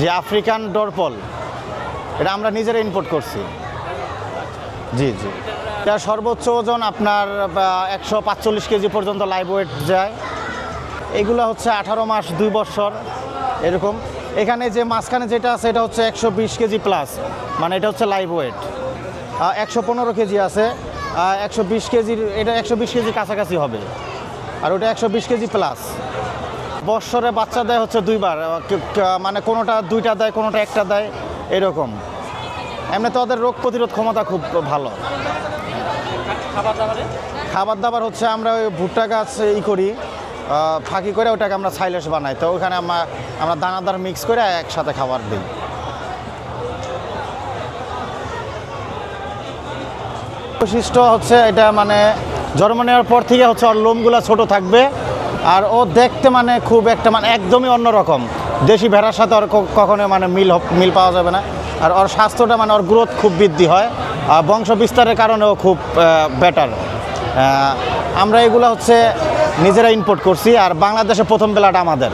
যে আফ্রিকান ডরপল এটা আমরা নিজেরা ইম্পোর্ট করছি। জি জি। এটা সর্বোচ্চ ওজন আপনার একশো পাঁচচল্লিশ কেজি পর্যন্ত লাইভ ওয়েট যায়। এগুলো হচ্ছে আঠারো মাস, দুই বছর, এরকম। এখানে যে মাঝখানে যেটা আছে, এটা হচ্ছে একশো বিশ কেজি প্লাস মানে এটা হচ্ছে লাইভ ওয়েট একশো পনেরো কেজি আছে একশো বিশ কেজির, এটা একশো বিশ কেজি কাছাকাছি হবে। আর ওটা একশো বিশ কেজি প্লাস বৎসরে বাচ্চা দেয় হচ্ছে দুইবার মানে কোনোটা দুইটা দেয়, কোনোটা একটা দেয়, এরকম। এমনি তো ওদের রোগ প্রতিরোধ ক্ষমতা খুব ভালো। খাবার দাবার হচ্ছে আমরা ওই ভুট্টা গাছ ই করি ফাঁকি করে ওটাকে আমরা সাইলেস বানাই। তো ওখানে আমরা আমরা দানাদার মিক্স করে একসাথে খাবার দিই। বৈশিষ্ট্য হচ্ছে এটা মানে জন্ম নেওয়ার পর থেকে হচ্ছে ওর লোমগুলো ছোট থাকবে। আর ও দেখতে মানে খুব একটা মানে একদমই অন্যরকম। দেশি ভেড়ার সাথে ওর কখনো মানে মিল মিল পাওয়া যাবে না। আর ওর স্বাস্থ্যটা মানে ওর গ্রোথ খুব বৃদ্ধি হয়। আর বংশ বিস্তারের কারণেও খুব বেটার আমরা এগুলো হচ্ছে নিজেরা ইম্পোর্ট করছি। আর বাংলাদেশে প্রথম বেলাটা আমাদের।